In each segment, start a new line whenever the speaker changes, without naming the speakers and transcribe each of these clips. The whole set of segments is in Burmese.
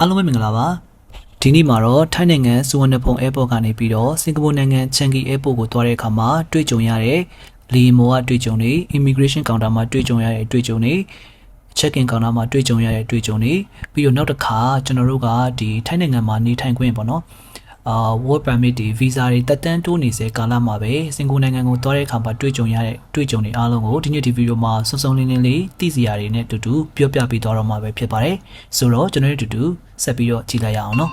အားလုံးပဲမင်္ဂလာပါဒီနေ့မှာတော့ထိုင်းနိုင်ငံစူဝနဖုံ airport ကနေပြီးတော့စင်ကာပူနိုင်ငံချန်ကီ airport ကိုသွားတဲ့အခါမှာတွေ့ကြုံရတဲ့လီမောကတွေ့ကြုံတွေ immigration counter မှာတွေ့ကြုံရတဲ့တွေ့ကြုံတွေ check in counter မှာတွေ့ကြုံရတဲ့တွေ့ကြုံတွေပြီးတော့နောက်တစ်ခါကျွန်တော်တို့ကဒီထိုင်းနိုင်ငံမှာနေထိုင်ခွင့်ပေါ့နော် အာ work permit တွေ visa တွေတက်တန်းတိုးနေစေကာလမှာပဲစင်ကာပူနိုင်ငံကိုသွားတဲ့အခါမှာတွေ့ကြုံရတဲ့တွေ့ကြုံတွေအားလုံးကိုဒီနေ့ဒီဗီဒီယိုမှာစုံစုံလင်းလင်းလေးသိစီရတွေနဲ့အတူတူပြောပြပေးသွားတော့မှာပဲဖြစ်ပါတယ်ဆိုတော့ကျွန်တော်တို့အတူတူဆက်ပြီးတော့ကြည့်လိုက်ရအောင်နော်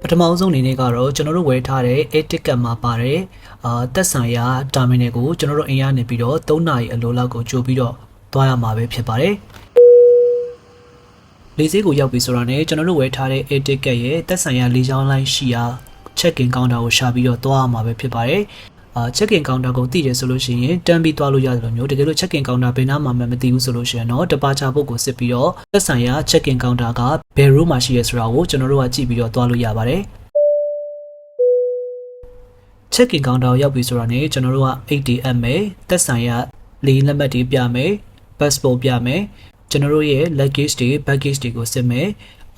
ပထမအဆုံးအနေနဲ့ကတော့ကျွန်တော်တို့ဝယ်ထားတဲ့ air ticket မှာပါတဲ့အာတက်ဆိုင်ရာ terminal ကိုကျွန်တော်တို့အင်ရနေပြီးတော့3နာရီအလိုလောက်ကိုကြိုပြီးတော့သွားရမှာပဲဖြစ်ပါတယ်။ လေဆိပ်ကိုရောက်ပြီဆိုတာနဲ့ကျွန်တော်တို့ဝယ်ထားတဲ့ air ticket ရဲ့တက်ဆိုင်ရာလေကြောင်းလိုင်းရှိရာ check in counter ကိုရှာပြီးတော့သွားရမှာပဲဖြစ်ပါတယ်။အာ check in counter ကိုတည်တယ်ဆိုလို့ရှိရင်တန်းပြီးသွားလို့ရတယ်လို့မျိုးတကယ်လို့ check in counter ဘယ်နားမှာမှမသိဘူးဆိုလို့ရှိရင်တော့ departure book ကိုစစ်ပြီးတော့သက်ဆိုင်ရာ check in counter ကဘယ် room မှာရှိရဲဆိုတာကိုကျွန်တော်တို့ကကြည့်ပြီးတော့သွားလို့ရပါတယ် check in counter ကိုရောက်ပြီဆိုတာနဲ့ကျွန်တော်တို့က ATM ပဲသက်ဆိုင်ရာလေလက်မှတ်တွေပြမယ် passport ပြမယ် ကျွန်တော်တို့ရဲ့ luggage တွေ baggage တွေကိုစစ်မယ်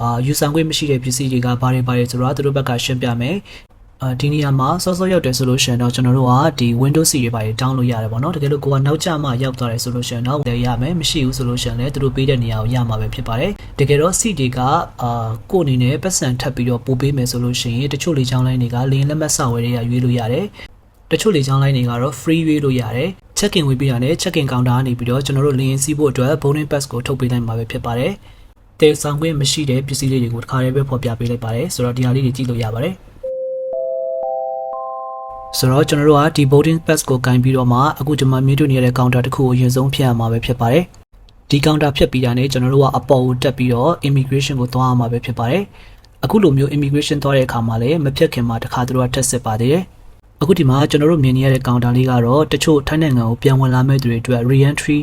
အာယူဆောင်ခွင့်မရှိတဲ့ပစ္စည်းတွေကဘာတွေဘာတွေဆိုတော့သူတို့ဘက်ကရှင်းပြမယ်အာဒီနေရာမှာစောစောရောက်တယ်ဆိုလို့ရှိရင်တော့ကျွန်တော်တို့ကဒီ Windows seat တွေပါတွေ download လုပ်ရတယ်ပေါ့နော်တကယ်လို့ကိုကနောက်ကျမှရောက်သွားတယ်ဆိုလို့ရှိရင်တော့လည်းရမယ်မရှိဘူးဆိုလို့ရှိရင်လည်းသူတို့ပေးတဲ့နေရာကိုရမှာပဲဖြစ်ပါတယ်တကယ်တော့ seat တွေကအာကိုယ့်အနေနဲ့ပတ်စံထပ်ပြီးတော့ပို့ပေးမယ်ဆိုလို့ရှိရင်တချို့လေချောင်းလိုင်းတွေကလင်းလက်မှတ်စောက်ဝယ်တွေကရွေးလို့ရတယ်တချို့လေချောင်းလိုင်းတွေကတော့ free ရွေးလို့ရတယ် check in ဝင်ပြီးရတယ် check in counter ကနေပြီးတော့ကျွန်တော်တို့လင်းစီးဖို့အတွက် boarding pass ကိုထုတ်ပေးလိုက်မှာပဲဖြစ်ပါတယ်တေဆောင်ခွင့်မရှိတဲ့ပစ္စည်းလေးတွေကိုတစ်ခါတည်းပဲဖော်ပြပေးလိုက်ပါတယ်ဆိုတော့ဒီဟာလေးတွေကြည့်လို့ရပါတယ်ဆိုတော့ကျွန်တော်တို့ကဒီ boarding pass ကိုကင်ပြီးတော့မှအခုဒီမှာမြင်တွေ့နေရတဲ့ counter တစ်ခုကိုအရင်ဆုံးဖြတ်ရမှာပဲဖြစ်ပါတယ်ဒီ counter ဖြတ်ပြီးတာနဲ့ကျွန်တော်တို့ကအပေါ်ကိုတက်ပြီးတော့ immigration ကိုသွားရမှာပဲဖြစ်ပါတယ်အခုလိုမျိုး immigration သွားတဲ့အခါမှာလည်းမဖြတ်ခင်မှာတစ်ခါသူတို့ကတက်စစ်ပါသေးတယ် အခုဒီမှာကျွန်တော်တို့မြင်နေရတဲ့ counter လေးကတော့တချို့ထိုင်းနိုင်ငံကိုပြန်ဝင်လာမဲ့သူတွေအတွက် re-entry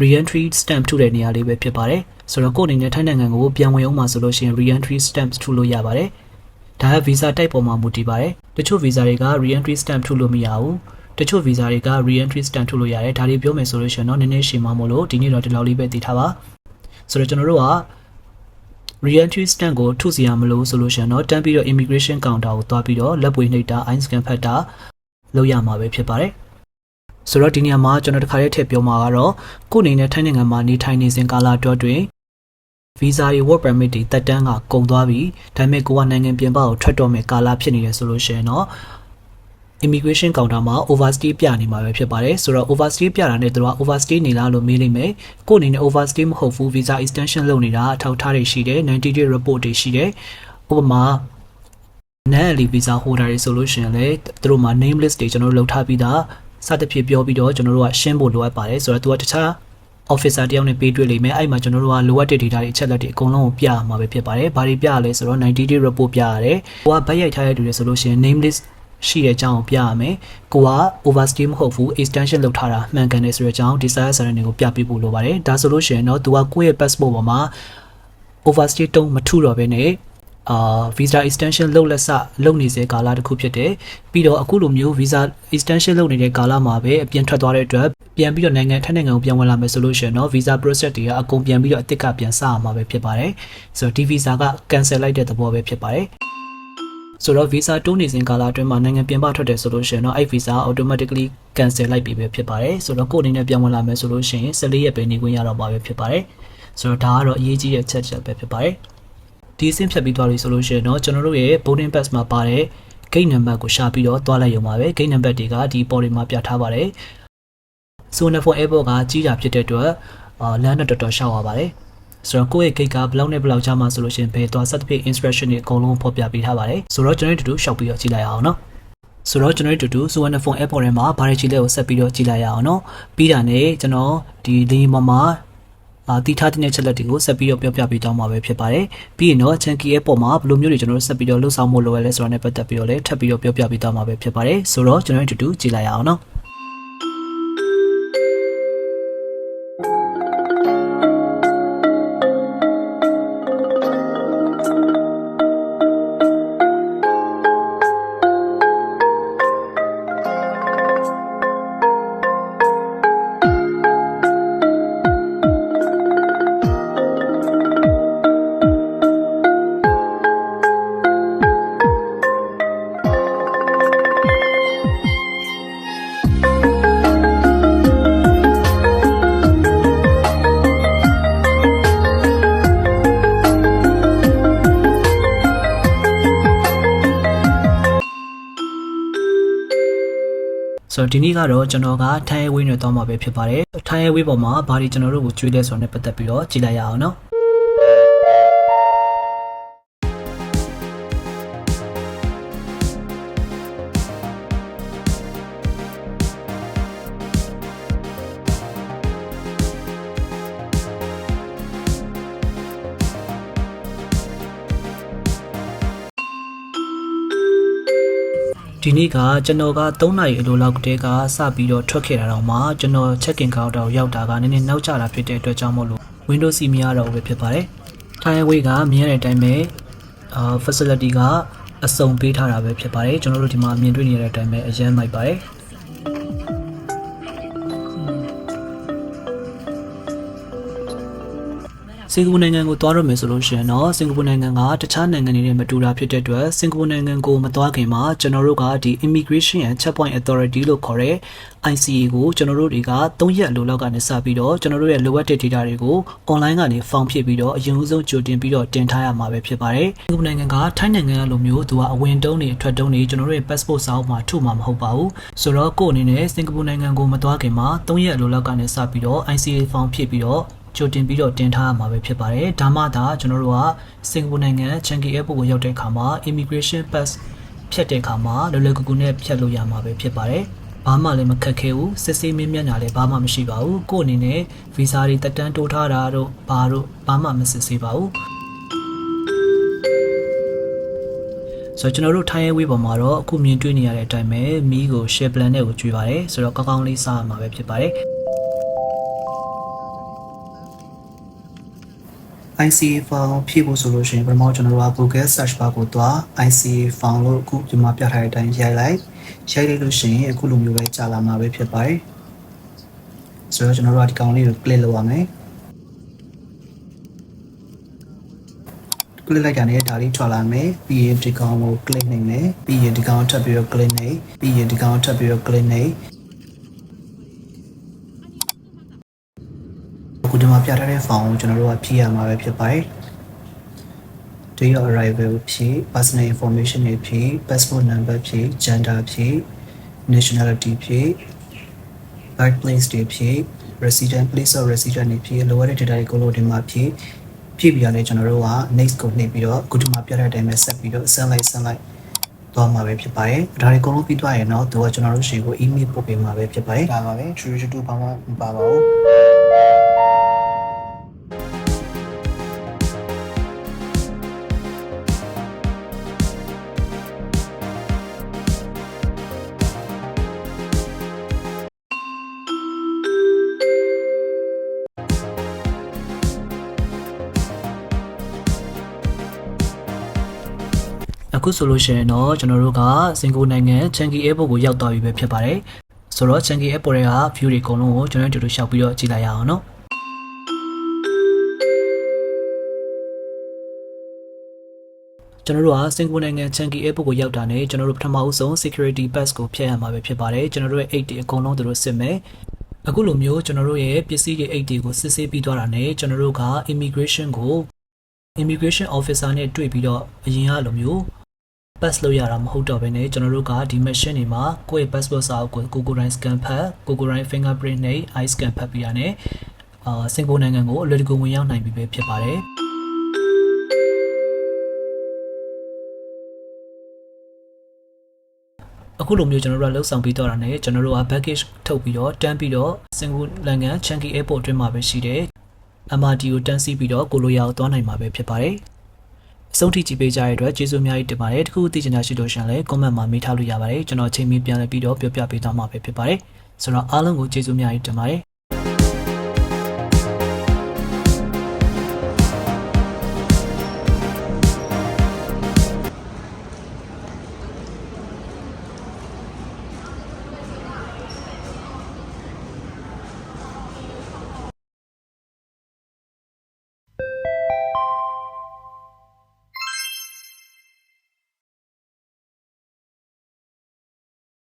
re-entry stamp ထုတဲ့နေရာလေးပဲဖြစ်ပါတယ်ဆိုတော့ကိုယ့်အနေနဲ့ထိုင်းနိုင်ငံကိုပြန်ဝင်အောင်မှာဆိုလို့ရှိရင် re-entry stamp ထုလို့ရပါတယ်ဒါက visa type ပေါ်မှာမူတည်ပါတယ်တချို့ visa တွေက re-entry stamp ထုလို့မရဘူးတချို့ visa တွေက re-entry stamp ထုလို့ရတယ်ဒါတွေပြောမယ်ဆိုလို့ရှိရင်တော့နည်းနည်းရှင်းမမို့လို့ဒီနေ့တော့ဒီလောက်လေးပဲသိထားပါဆိုတော့ကျွန်တော်တို့က re-entry stamp ကိုထုစီရမလို့ဆိုလို့ရှိရင်တော့တန်းပြီးတော့ immigration counter ကိုသွားပြီးတော့လက်ပွေနှိပ်တာ eye scan ဖတ်တာလုပ်ရမှာပဲဖြစ်ပါတယ်ဆိုတော့ဒီနေရာမှာကျွန်တော်တစ်ခါလေးထည့်ပြောမှာကတော့ကိုယ့်အနေနဲ့ထိုင်းနိုင်ငံမှာနေထိုင်နေစဉ်ကာလအတွင်းတွင် visa တွေ work permit တွေတက်တန်းကကုန်သွားပြီဒါပေမဲ့ကိုကနိုင်ငံပြင်ပကိုထွက်တော့မယ်ကာလဖြစ်နေတယ်ဆိုလို့ရှိရင်တော့ immigration counter မှာ overstay ပြနေမှာပဲဖြစ်ပါတယ်ဆိုတော့ overstay ပြတာနဲ့သူတို့က overstay နေလားလို့မေးလိမ့်မယ်ကိုယ့်အနေနဲ့ overstay မဟုတ်ဘူး visa extension လုပ်နေတာအထောက်အထားတွေရှိတယ်90 day report တွေရှိတယ်ဥပမာ non ali visa holder တွေဆိုလို့ရှိရင်လည်းသူတို့မှာ name list တွေကျွန်တော်တို့လုပ်ထားပြီးသားစသဖြင့်ပြောပြီးတော့ကျွန်တော်တို့ကရှင်းဖို့လိုအပ်ပါတယ်ဆိုတော့သူကတခြား officer တယောက်နဲ့ပေးတွေ့လိမ့်မယ်အဲ့မှာကျွန်တော်တို့ကလိုအပ်တဲ့ data တွေအချက်လက်တွေအကုန်လုံးကိုပြရမှာပဲဖြစ်ပါတယ်ဘာတွေပြရလဲဆိုတော့90 day report ပြရတယ်ကိုကဘတ်ရိုက်ထားတဲ့တူတွေဆိုလို့ရှိရင် name list ရှိတဲ့အကြောင်းကိုပြရမယ်ကိုက overstay မဟုတ်ဘူး extension လုပ်ထားတာမှန်ကန်တယ်ဆိုတဲ့အကြောင်း desire ဆရာတွေကိုပြပေးဖို့လိုပါတယ်ဒါဆိုလို့ရှိရင်တော့သူကကိုယ့်ရဲ့ passport ပေါ်မှာ overstay တုံးမထုတော့ဘဲနဲ့အာ visa extension လုပ်လက်စလုပ်နေစေကာလတစ်ခုဖြစ်တယ်ပြီးတော့အခုလိုမျိုး visa extension လုပ်နေတဲ့ကာလမှာပဲအပြင်ထွက်သွားတဲ့အတွက်ပြန်ပြီးတော့နိုင်ငံထိုင်းနိုင်ငံကိုပြန်ဝင်လာမယ်ဆိုလို့ရှိရင်တော့ visa process တွေကအကုန်ပြန်ပြီးတော့အသစ်ကပြန်စရမှာပဲဖြစ်ပါတယ်ဆိုတော့ဒီ visa က cancel လိုက်တဲ့သဘောပဲဖြစ်ပါတယ် ဆိုတော့ visa တိုးနေစဉ်ကာလအတွင်းမှာနိုင်ငံပြင်ပထွက်တယ်ဆိုလို့ရှိရင်တော့အဲ့ visa automatically cancel လိုက်ပြီပဲဖြစ်ပါတယ်ဆိုတော့ကိုယ်အနေနဲ့ပြန်ဝင်လာမယ်ဆိုလို့ရှိရင်14ရက်ပဲနေခွင့်ရတော့မှာပဲဖြစ်ပါတယ်ဆိုတော့ဒါကတော့အရေးကြီးတဲ့ချက်ချက်ပဲဖြစ်ပါတယ်ဒီအဆင့်ဖြတ်ပြီးသွားပြီဆိုလို့ရှိရင်တော့ကျွန်တော်တို့ရဲ့ boarding pass မှာပါတဲ့ gate number ကိုရှာပြီးတော့တွားလိုက်ရုံပါပဲ gate number တွေကဒီပေါ်တွေမှာပြထားပါတယ်ဆိုနဖုန် airport ကကြီးတာဖြစ်တဲ့အတွက်အာလမ်းနဲ့တော်တော်ရှောက်ရပါတယ် ဆိုတော့ကိုယ့်ရဲ့ gate ကဘလောက်နဲ့ဘလောက်ကြာမှဆိုလို့ရှိရင်ဘယ်သွားစသဖြင့် instruction တွေအကုန်လုံးဖော်ပြပေးထားပါတယ်ဆိုတော့ကျွန်တော်တို့တူတူရှောက်ပြီးတော့ကြည့်လိုက်အောင်နော်ဆိုတော့ကျွန်တော်တို့တူတူ Suwon phone airport ထဲမှာဘာတွေချီလဲကိုဆက်ပြီးတော့ကြည့်လိုက်ရအောင်နော်ပြီးတာနဲ့ကျွန်တော်ဒီလင်းပေါ်မှာအာတီထားတဲ့ချက်လက်တွေကိုဆက်ပြီးတော့ပြောပြပေးတော့မှာပဲဖြစ်ပါတယ်ပြီးရင်တော့ Chunky airport မှာဘယ်လိုမျိုးတွေကျွန်တော်တို့ဆက်ပြီးတော့လှုပ်ဆောင်မှုလိုရလဲဆိုတာနဲ့ပတ်သက်ပြီးတော့လည်းထပ်ပြီးတော့ပြောပြပေးတော့မှာပဲဖြစ်ပါတယ်ဆိုတော့ကျွန်တော်တို့တူတူကြည့်လိုက်ရအောင်နော် ဆိုတော့ဒီနေ့ကတော့ကျွန်တော်ကထိုင်းရဲဝေးနဲ့သွားမှာပဲဖြစ်ပါတယ်ထိုင်းရဲဝေးပေါ်မှာဘာတွေကျွန်တော်တို့ကိုကျွေးလဲဆိုတော့ ਨੇ ပတ်သက်ပြီးတော့ကြည့်လိုက်ရအောင်နော် ဒီနေ့ကကျွန်တော်က3နာရီအလိုလောက်တည်းကစပြီးတော့ထွက်ခဲ့တာတော့မှကျွန်တော် check in counter ကိုရောက်တာကနည်းနည်းနောက်ကျတာဖြစ်တဲ့အတွက်ကြောင့်မို့လို့ Windows စီမရတော့ဘူးပဲဖြစ်ပါတယ်။ Thai Airways ကမြင်ရတဲ့အတိုင်းပဲအာ facility ကအစုံပေးထားတာပဲဖြစ်ပါတယ်ကျွန်တော်တို့ဒီမှာမြင်တွေ့နေရတဲ့အတိုင်းပဲအရန်မိုက်ပါတယ်။ စင်ကာပူနိုင်ငံကိုသွားရမယ်ဆိုလို့ရှိရင်တော့စင်ကာပူနိုင်ငံကတခြားနိုင်ငံတွေနဲ့မတူတာဖြစ်တဲ့အတွက်စင်ကာပူနိုင်ငံကိုမသွားခင်မှာကျွန်တော်တို့ကဒီ Immigration and Checkpoint Authority လို့ခေါ်တဲ့ ICA ကိုကျွန်တော်တို့တွေက3ရက်အလိုလောက်ကနေစပြီးတော့ကျွန်တော်တို့ရဲ့လိုအပ်တဲ့ data တွေကို online ကနေ form ဖြည့်ပြီးတော့အရင်ဦးဆုံးကြိုတင်ပြီးတော့တင်ထားရမှာပဲဖြစ်ပါတယ်။စင်ကာပူနိုင်ငံကထိုင်းနိုင်ငံလိုမျိုးသူကအဝင်တုံးတွေအထွက်တုံးတွေကျွန်တော်တို့ရဲ့ passport စာအုပ်မှာထုတ်မှာမဟုတ်ပါဘူး။ဆိုတော့ကို့အနေနဲ့စင်ကာပူနိုင်ငံကိုမသွားခင်မှာ3ရက်အလိုလောက်ကနေစပြီးတော့ ICA form ဖြည့်ပြီးတော့ ကြိုတင်ပြီးတော့တင်ထားရမှာပဲဖြစ်ပါတယ်။ဒါမှသာကျွန်တော်တို့ကစင်ကာပူနိုင်ငံချန်ကီ airport ကိုရောက်တဲ့အခါမှာ immigration pass ဖြတ်တဲ့အခါမှာလွယ်လွယ်ကူကူနဲ့ဖြတ်လို့ရမှာပဲဖြစ်ပါတယ်။ဘာမှလည်းမခက်ခဲဘူးစစ်ဆေးမင်းမြတ်တာလည်းဘာမှမရှိပါဘူး။ကို့အနေနဲ့ visa တွေတက်တန်းတိုးထားတာတို့ဘာတို့ဘာမှမစစ်ဆေးပါဘူး။ဆိုတော့ကျွန်တော်တို့ထိုင်းရဲဝေးပေါ်မှာတော့အခုမြင်တွေ့နေရတဲ့အတိုင်းပဲမီးကို share plan နဲ့ကိုကြွေးပါတယ်ဆိုတော့ကောင်းကောင်းလေးစားရမှာပဲဖြစ်ပါတယ် ICA file ဖြည့်ဖို့ဆိုလို့ရှိရင်ပထမကျွန်တော်တို့က Google search bar ကိုသွား ICA file လို့အခုဒီမှာပြထားတဲ့အတိုင်းရိုက်လိုက်ရိုက်လိုက်လို့ရှိရင်အခုလိုမျိုးပဲကြာလာမှာပဲဖြစ်ပါတယ်ဆိုတော့ကျွန်တော်တို့ကဒီကောင်လေးကို click လုပ်ရမယ် click လိုက်တာနဲ့ဒါလေးထွက်လာမယ်ပြီးရင်ဒီကောင်ကို click နိုင်မယ်ပြီးရင်ဒီကောင်ထပ်ပြီးတော့ click နိုင်ပြီးရင်ဒီကောင်ထပ်ပြီးတော့ click နိုင်အခု ဒီမှာပြထားတဲ့ form ကိုကျွန်တော်တို့ကဖြည့်ရမှာပဲဖြစ်ပါတယ် date of arrival ဖြည့် personal information တွေဖြည့် passport number ဖြည့် gender ဖြည့် nationality ဖြည့် birthplace တွေဖြည့် resident place of resident တွေဖြည့်လိုအပ်တဲ့ data တွေကိုလို့ဒီမှာဖြည့်ဖြည့်ပြီးရတယ်ကျွန်တော်တို့က next ကိုနှိပ်ပြီးတော့အခုဒီမှာပြတဲ့အတိုင်းပဲဆက်ပြီးတော့ send လိုက် send လိုက်သွားမှာပဲဖြစ်ပါတယ်ဒါတွေအကုန်လုံးပြီးသွားရင်တော့သူကကျွန်တော်တို့ရှေ့ကို email ပို့ပေးမှာပဲဖြစ်ပါတယ်ဒါပါပဲ true to ဘာမှမပါပါဘူး အခုဆိုလို့ရှိရင်တော့ကျွန်တော်တို့ကစင်ကာပူနိုင်ငံချန်ကီ airport ကိုရောက်သွားပြီပဲဖြစ်ပါတယ်ဆိုတော့ချန်ကီ airport ရဲ့ view တွေအကုန်လုံးကိုကျွန်တော်တို့တူတူရှောက်ပြီးတော့ကြည့်လိုက်ရအောင်နော်ကျွန်တော်တို့ကစင်ကာပူနိုင်ငံချန်ကီ airport ကိုရောက်တာနဲ့ကျွန်တော်တို့ပထမအဆုံး security pass ကိုဖြတ်ရမှာပဲဖြစ်ပါတယ်ကျွန်တော်တို့ရဲ့အိတ်တွေအကုန်လုံးသူတို့စစ်မယ်အခုလိုမျိုးကျွန်တော်တို့ရဲ့ပစ္စည်းတွေအိတ်တွေကိုစစ်ဆေးပြီးသွားတာနဲ့ကျွန်တော်တို့က immigration ကို immigration officer နဲ့တွေ့ပြီးတော့အရင်ကလိုမျိုး pass လုပ်ရတာမဟုတ်တော့ဘဲねကျွန်တော်တို့ကဒီ machine တွေမှာကိုယ့်ရဲ့ passport စာအုပ်ကိုကိုကိုတိုင်း scan ဖတ်ကိုကိုတိုင်း fingerprint နဲ့ eye scan ဖတ်ပြီးရတယ်အာစင်ကာပူနိုင်ငံကိုအလွယ်တကူဝင်ရောက်နိုင်ပြီပဲဖြစ်ပါတယ်အခုလိုမျိုးကျွန်တော်တို့ကလှုပ်ဆောင်ပြီးတော့တာနဲ့ကျွန်တော်တို့က baggage ထုတ်ပြီးတော့တန်းပြီးတော့စင်ကာပူနိုင်ငံ Changi Airport အတွင်းမှာပဲရှိတယ် MRT ကိုတန်းစီပြီးတော့ကိုလိုရာကိုသွားနိုင်မှာပဲဖြစ်ပါတယ်အ ဆုံးထိကြည့်ပေးကြတဲ့အတွက်ကျေးဇူးအများကြီးတင်ပါတယ်တခုသိချင်တာရှိလို့ရှင်လည်း comment မှာမေးထားလို့ရပါတယ်ကျွန်တော်ချိန်မီပြန်လည်ပြီးတော့ပြောပြပေးသွားမှာပဲဖြစ်ပါတယ်ဆိုတော့အားလုံးကိုကျေးဇူးအများကြီးတင်ပါတယ်